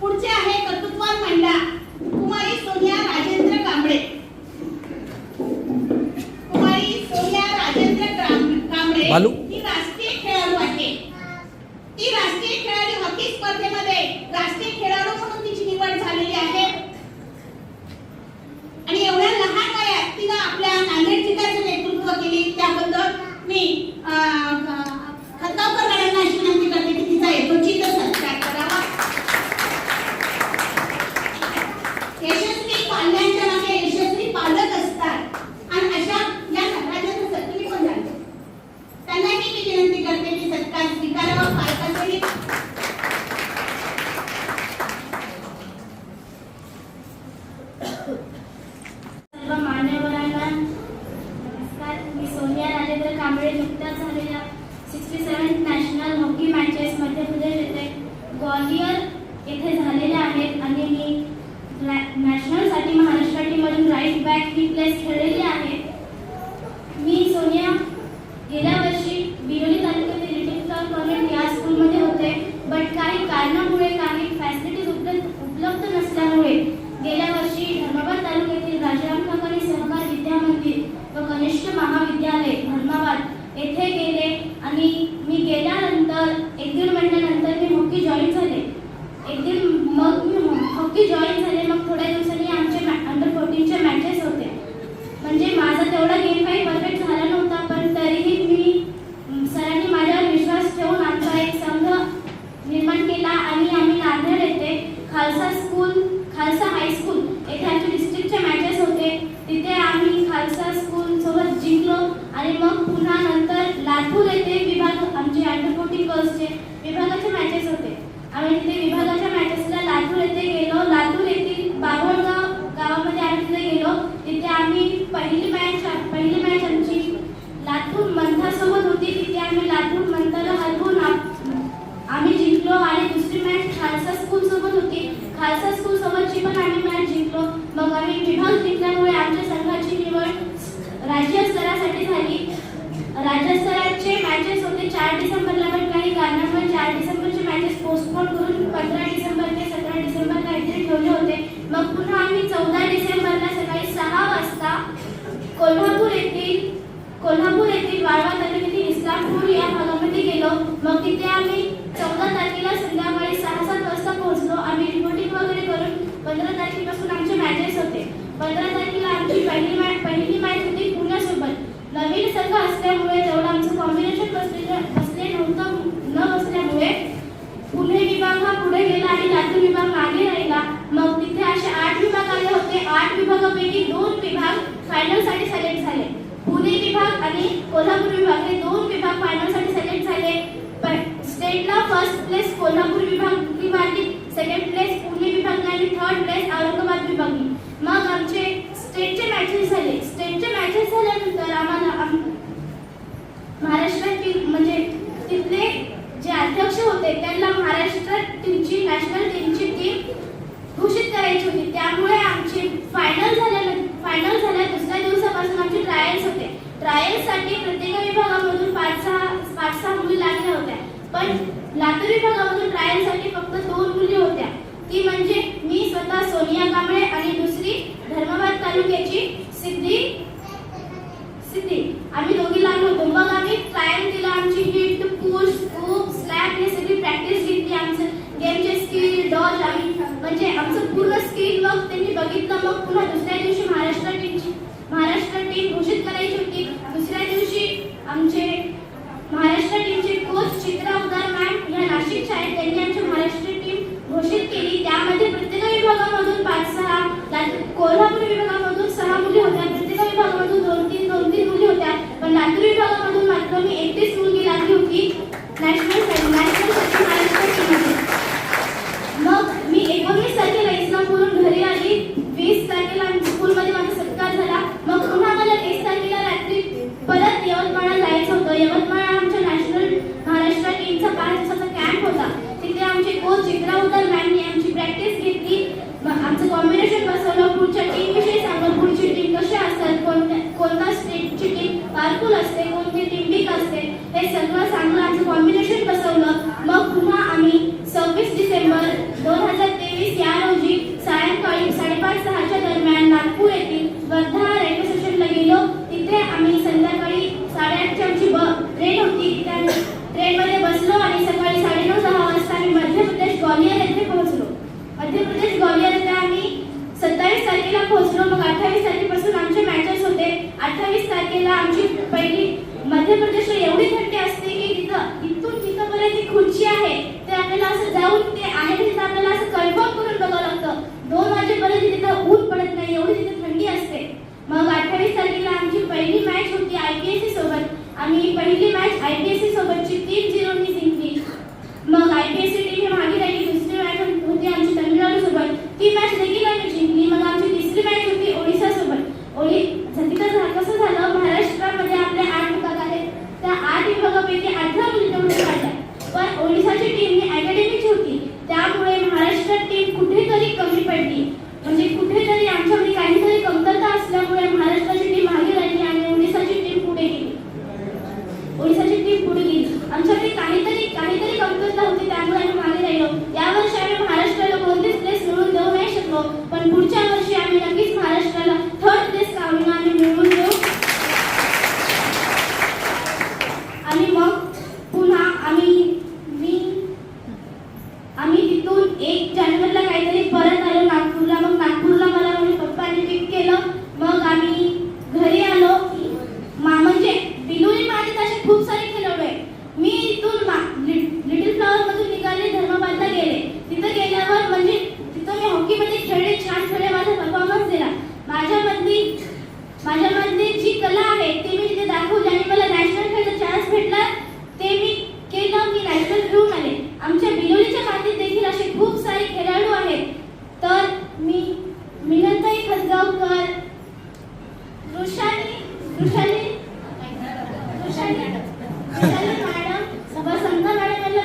पुढचे आहे कर्तृत्वान महिला कुमारी सोनिया राजेंद्र कांबळे. कुमारी सोनिया राजेंद्र कांबळे. ही राष्ट्रीय खेळाडू आहे. ती राष्ट्रीय खेळाडू हॉकी स्पर्धेमध्ये राष्ट्रीय खेळाडू म्हणून तिची निवड झालेली आहे. आणि एवढ्या लहान वयात तिनं आपल्या नांदेड जिल्ह्याचं नेतृत्व केली. त्याबद्दल मी मॅडमना अशी विनंती करते की तिचा यथोचित सत्कार करावा यशस्वी पाल्यांच्या मागे यशस्वी पालक असतात आणि अशा या नटराजाचं सत्य मी पण जाणते त्यांनाही मी विनंती करते की सत्कार स्वीकारावा पालकांसाठी सर्व मान्यवरांना नमस्कार मी सोनिया राजेंद्र कांबळे नुकत्याच झालेल्या sixty seven national hockey matches Madhya Pradesh येथे ग्वालियर येथे झालेल्या आहेत आणि मी नॅ- नॅशनलसाठी महाराष्ट्र टीममधून राईट बॅक ही प्लेस खेळलेली आहे मी सोनिया गेल्या वर्षी बिरोली तालुक्यातील लिटिल फ्लॉवर कॉन्व्हेंट या स्कूलमध्ये होते बट काही कारणामुळे काही फॅसिलिटीज उपलब्ध उपलब्ध नसल्यामुळे गेल्या वर्षी धर्माबाद तालुक्यातील राजाराम काकाणी सहकार विद्या मंदिर व कनिष्ठ महाविद्यालय धर्माबाद येथे गेले आणि मी गेल्यानंतर एक दीड महिन्यानंतर मी हॉकी जॉईन झाले एक दीड मग मी हॉकी जॉईन झाले मग थोड्या दिवसांनी आमचे अंडर फोर्टीनचे मॅचेस होते म्हणजे माझा तेवढा गेम काही परफेक्ट झाला नव्हता पण तरीही मी अं, सरांनी माझ्यावर विश्वास ठेवून आमचा एक संघ निर्माण केला आणि आम्ही नांदेड येथे खालसा स्कूल खालसा हायस्कूल येथे आमचे डिस्ट्रिक्टचे मॅचेस होते तिथे आम्ही खालसा स्कूल सोबत जिंकलो आणि मग पुन्हा नंतर लातूर येथे विभाग आमचे अंडर गर्ल्सचे विभागाचे मॅचेस होते. आम्ही तिथे विभागाच्या मॅचेसला लातूर येथे गेलो. लातूर येथील बाभळगाव गावामध्ये आम्ही तिथे गेलो. तिथे आम्ही पहिली मॅच पहिली मॅच आमची लातूर मंथासोबत होती. तिथे आम्ही लातूर मंथाला हरवून आम्ही जिंकलो. आणि दुसरी मॅच खालसा स्कूल सोबत होती. खालसा स्कूल सोबतची पण आम्ही मॅच जिंकलो. मग आम्ही विभाग जिंकल्यामुळे आमच्या संघाची निवड राज्य स्तरासाठी झाली. राज्य स्तराचे मॅचेस होते. चार डिसेंबरला पण कारणामुळे चार डिसेंबरचे मॅचेस पोस्टपोन करून पंधरा डिसेंबर ते सतरा डिसेंबर काहीतरी ठेवले होते. मग पुन्हा आम्ही चौदा डिसेंबरला सकाळी सहा वाजता कोल्हापूर येथील कोल्हापूर येथील वाळवा तालुक्यातील इस्लामपूर या भागामध्ये गेलो. मग तिथे आम्ही चौदा तारखेला संध्याकाळी सहा सात वाजता पोहोचलो. आम्ही रिपोर्टिंग वगैरे करून पंधरा तारखेपासून आमचे मॅचेस होते. पंधरा तारखेला आमची पहिली मॅच पहिली मॅच होती पुण्यासोबत. नवीन संघ असल्यामुळे तेवढं आमचं कॉम्बिनेशन बसले बसले नव्हतं न बसल्यामुळे पुणे विभाग हा पुढे गेला आणि लातूर विभाग मागे राहिला मग तिथे असे आठ विभाग आले होते आठ विभागापैकी दोन विभाग फायनलसाठी सिलेक्ट झाले पुणे विभाग आणि कोल्हापूर विभाग हे दोन विभाग फायनलसाठी सिलेक्ट झाले. पण स्टेटला फर्स्ट प्लेस कोल्हापूर विभाग मारली सेकंड प्लेस पुणे विभागने आणि थर्ड प्लेस औरंगाबाद विभागने मग आमचे स्टेटचे मॅचेस झाले स्टेटचे मॅचेस झाल्यानंतर आम्हाला आम- महाराष्ट्र टीम म्हणजे तिथले जे अध्यक्ष होते त्यांना महाराष्ट्र टीमची नॅशनल टीमची टीम घोषित करायची होती त्यामुळे आमची फायनल झाल्यानंतर फायनल झाल्या दुसऱ्या दिवसापासून आमचे ट्रायल्स होते साठी प्रत्येक विभागामधून पाच सहा पाच सहा मुली लागल्या होत्या. पण लातूर विभागामधून ट्रायलसाठी फक्त दोन मुली होत्या. ती म्हणजे फूल असते कोणती टिंबिक असते हे सगळं सांगून आमचं कॉम्बिनेशन बसवलं. मग पुन्हा आम्ही सव्वीस डिसेंबर दोन हजार तेवीस या रोजी सायंकाळी साडेपाच सहाच्या दरम्यान नागपूर येथील वर्धा रेल्वे स्टेशनला गेलो. तिथे आम्ही संध्याकाळी साडेआठच्या आमची ब ट्रेन होती. त्या ट्रेनमध्ये बसलो आणि सकाळी साडेनऊ दहा वाजता आम्ही मध्य प्रदेश ग्वालियर येथे पोहोचलो. मध्य प्रदेश ग्वालियर येथे आम्ही सत्तावीस तारखेला पोहोचलो. मग अठ्ठावीस तारखेपासून आमचे मॅचेस होते. अठ्ठावीस तारखेला आमची मध्य प्रदेशला एवढी थंडी असते की तिथं इथून तिथंपर्यंत ती खुर्ची आहे ते आपल्याला असं जाऊन ते आहे तिथं आपल्याला असं कन्फर्म करून बघावं लागतं. दोन वाजेपर्यंत तिथं ऊन पडत नाही एवढी तिथे थंडी असते. मग अठ्ठावीस तारखेला आमची पहिली मॅच होती आयपीएससी सोबत. आम्ही पहिली मॅच आयपीएससी सोबतची तीन झिरोनी जिंकली. मग आयपीएससी टीम ही मागे राहिली दुसरी मॅच होती आमची तमिळनाडू सोबत. ती मॅच देखील आम्ही जिंकली. मग आमची तिसरी मॅच होती ओडिसा सोबत. ओडी तिथं झा- कसं झालं महाराष्ट्रामध्ये आपले आठ विभाग आहेत त्या आठ विभागापैकी अठरा मुली तेवढे काढल्या पण ओडिसाची टीम ही अकॅडमीची होती त्यामुळे महाराष्ट्र टीम कुठेतरी कमी पडली म्हणजे कुठेतरी आमच्यामध्ये काहीतरी कमतरता असल्यामुळे महाराष्ट्राची टीम मागे राहिली आणि ओडिसाची टीम पुढे गेली ओडिसाची टीम पुढे गेली आमच्याकडे काहीतरी काहीतरी कमतरता होती त्यामुळे आम्ही मागे राहिलो. यावर्षी आम्ही महाराष्ट्राला कोणतेच प्लेस मिळवून देऊ नाही शकलो. पण पुढच्या वर्षी आम्ही नक्कीच महाराष्ट्राला थर्ड प्लेस काढून आम्ही मिळवून देऊ. आणि मग पुन्हा आम्ही मी आम्ही तिथून एक जानेवारीला काहीतरी परत आलो नागपूरला मग नागपूरला मला माझ्या पप्पांनी पिक केलं मग आम्ही घरी आलो मा म्हणजे बिलोली माझे तसे खूप सारे खेळाडू आहे मी इथून मा- लि- लिटिल फ्लॉवर मधून निघाले धर्माबादला गेले तिथं गेल्यावर म्हणजे तिथं मी हॉकीमध्ये खेळले छान खेळले माझा परफॉर्मन्स दिला माझ्यामधली माझ्यामध्ये जी कला आहे ते मी तिथे दाखवली आणि मला नॅशनल खेळायचा चान्स भेटला ते मी केलं मी नॅशनल घेऊन आले आमच्या बिलोलीच्या मातीत देखील असे खूप सारे खेळाडू आहेत तर मी मिनंताई खसगावकर ऋषाली ऋषाली ऋषाली ऋषाली मॅडम सभासंघ मॅडम यांना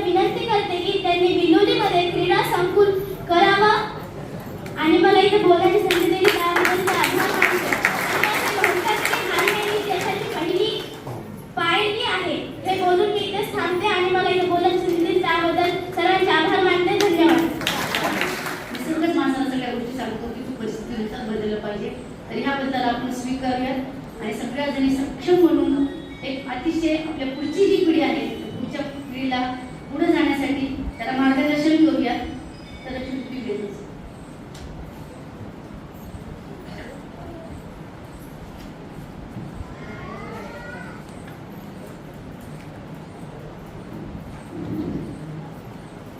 विनंती करते की त्यांनी विनोदीमध्ये क्रीडा संकुल करावा. आणि मला इथे बोलायची संधी दिली त्याबद्दल मी आभार मानते. आणि असे म्हणतात की हारणे ही देशाची पहिली पायरी आहे हे बोलून मी इथेच थांबते आणि मला इथे बोलायची संधी दिली त्याबद्दल सर्वांचे आभार मानते धन्यवाद निसर्गच माणसाला सगळ्या गोष्टी सांगतो की तू परिस्थितीनुसार बदललं पाहिजे तर ह्याबद्दल आपण स्वीकारूयात आणि सगळ्या जणी सक्षम म्हणून एक अतिशय आपल्या पुढची जी पिढी आहे पुढच्या पिढीला पुढे जाण्यासाठी त्याला मार्गदर्शन करूयात तर तुम्ही घेतच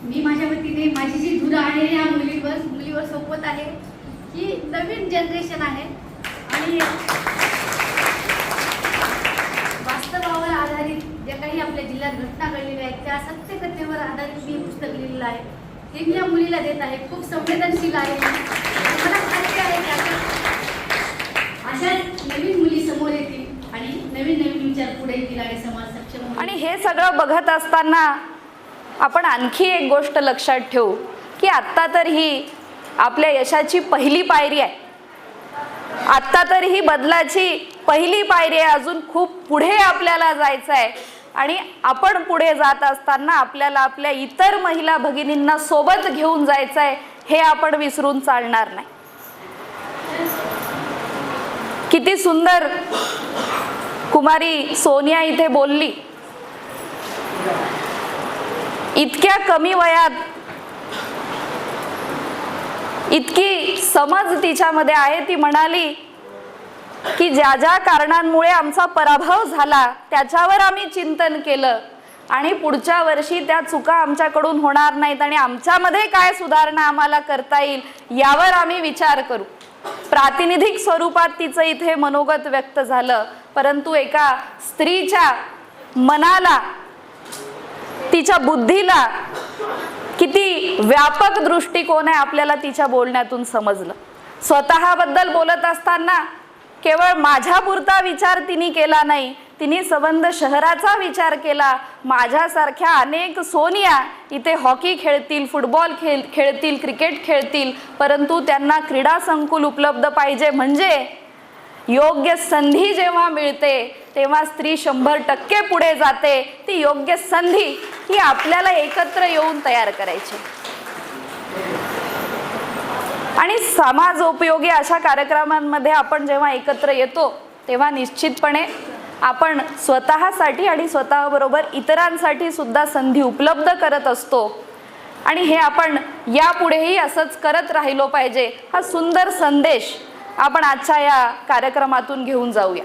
मी माझ्या माझी जी धुरा आहे या मुलीवर मुलीवर सोपवत आहे. ही नवीन जनरेशन आहे. आणि वास्तवावर आधारित ज्या काही आपल्या जिल्ह्यात घटना घडलेल्या आहेत त्या सत्यकथेवर आधारित मी पुस्तक लिहिलेलं आहे. हे मी या मुलीला देत आहे. खूप संवेदनशील आहे. मला खात्री आहे की अशा अशा नवीन मुली समोर येतील आणि नवीन नवीन विचार पुढे येतील आणि समाज सक्षम आणि हे सगळं बघत असताना आपण आणखी एक गोष्ट लक्षात ठेवू की आत्ता तर ही आपल्या यशाची पहिली पायरी आहे. आत्ता तर ही बदलाची पहिली पायरी आहे अजून खूप पुढे आपल्याला जायचं आहे आणि आपण पुढे जात असताना आपल्याला आपल्या इतर महिला भगिनींना सोबत घेऊन जायचं आहे हे आपण विसरून चालणार नाही. किती सुंदर कुमारी सोनिया इथे बोलली इतक्या कमी वयात इतकी समज तिच्यामध्ये आहे ती म्हणाली की ज्या ज्या कारणांमुळे आमचा पराभव झाला त्याच्यावर आम्ही चिंतन केलं. आणि पुढच्या वर्षी त्या चुका आमच्याकडून होणार नाहीत आणि आमच्यामध्ये काय सुधारणा आम्हाला करता येईल यावर आम्ही विचार करू. प्रातिनिधिक स्वरूपात तिचं इथे मनोगत व्यक्त झालं परंतु एका स्त्रीच्या मनाला तिच्या बुद्धीला किती व्यापक दृष्टिकोन आहे आपल्याला तिच्या बोलण्यातून समजलं. स्वतःबद्दल बोलत असताना केवळ माझ्यापुरता विचार तिने केला नाही तिने संबंध शहराचा विचार केला. माझ्यासारख्या अनेक सोनिया इथे हॉकी खेळतील फुटबॉल खेळ खेळतील क्रिकेट खेळतील परंतु त्यांना क्रीडा संकुल उपलब्ध पाहिजे म्हणजे योग्य संधी जेव्हा मिळते तेव्हा स्त्री शंभर टक्के पुढे जाते. ती योग्य संधी ही आपल्याला एकत्र येऊन तयार करायची. आणि समाज उपयोगी अशा कार्यक्रमांमध्ये आपण जेव्हा एकत्र येतो तेव्हा निश्चितपणे आपण स्वतःसाठी आणि स्वतःबरोबर इतरांसाठी सुद्धा संधी उपलब्ध करत असतो. आणि हे आपण यापुढेही असंच करत राहिलो पाहिजे. हा सुंदर संदेश आपण आजच्या या कार्यक्रमातून घेऊन जाऊया.